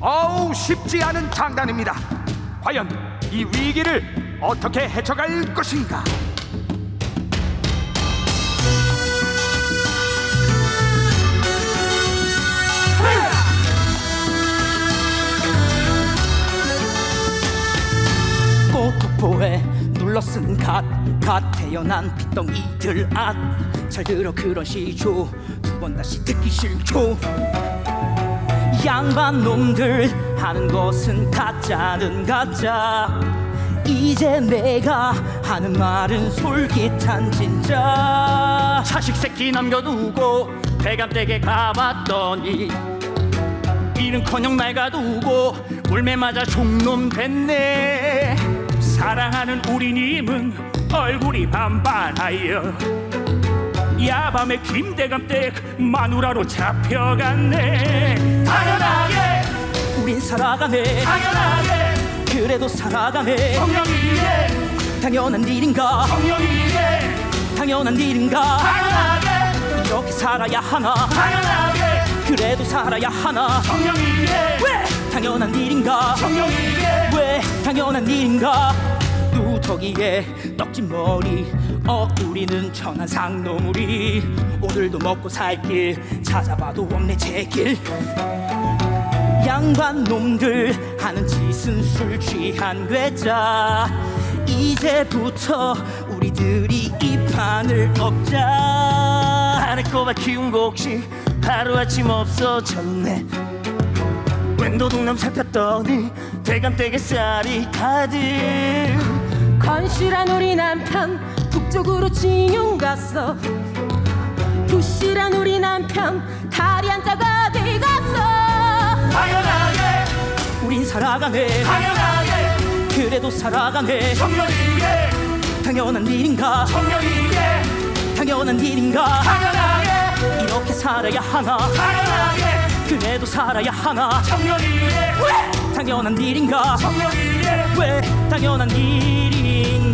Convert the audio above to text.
어우 쉽지 않은 장난입니다. 과연 이 위기를 어떻게 헤쳐갈 것인가? 꼬투포에 눌러쓴 갓, 갓 태어난 핏덩이들 앗잘 들어 그런 시조 두 번 다시 듣기 싫죠 양반 놈들 하는 것은 가짜는 가짜. 이제 내가 하는 말은 솔깃한 진짜. 자식 새끼 남겨두고 대감댁에 가봤더니 이는커녕 낡아두고 물매 맞아 종놈 됐네. 사랑하는 우리님은 얼굴이 반반하여 야밤에 김대감 댁 마누라로 잡혀갔네. 당연하게. 우린 살아가네. 당연하게. 그래도 살아가네. 정령이게. 당연한 일인가? 정령이게. 당연한 일인가? 당연하게. 이렇게 살아야 하나? 당연하게. 그래도 살아야 하나? 정령이게. 왜? 당연한 일인가? 정령이게. 왜? 당연한 일인가 누더기에 떡진 머리. 어 우리는 천한 상노물이. 오늘도 먹고 살 길 찾아봐도 없네 제길. 양반 놈들 하는 짓은 술 취한 괴짜. 이제부터 우리들이 이 판을 엎자. 안에 꼬마 키운 곡식 하루아침 없어졌네. 웬도둑놈 잡혔더니 대감댁에 쌀이 가득 건실한 우리 남편 북쪽으로 징용 갔어. 부실한 우리 남편 다리 한 자가 어디 갔어? 당연하게. 우린 살아가네. 당연하게. 그래도 살아가네. 정령이게. 당연한 일인가? 정령이게. 당연한 일인가? 당연하게. 이렇게 살아야 하나? 당연하게. 그래도 살아야 하나? 왜 당연한 일인가? 정령이게 왜 당연한 일인가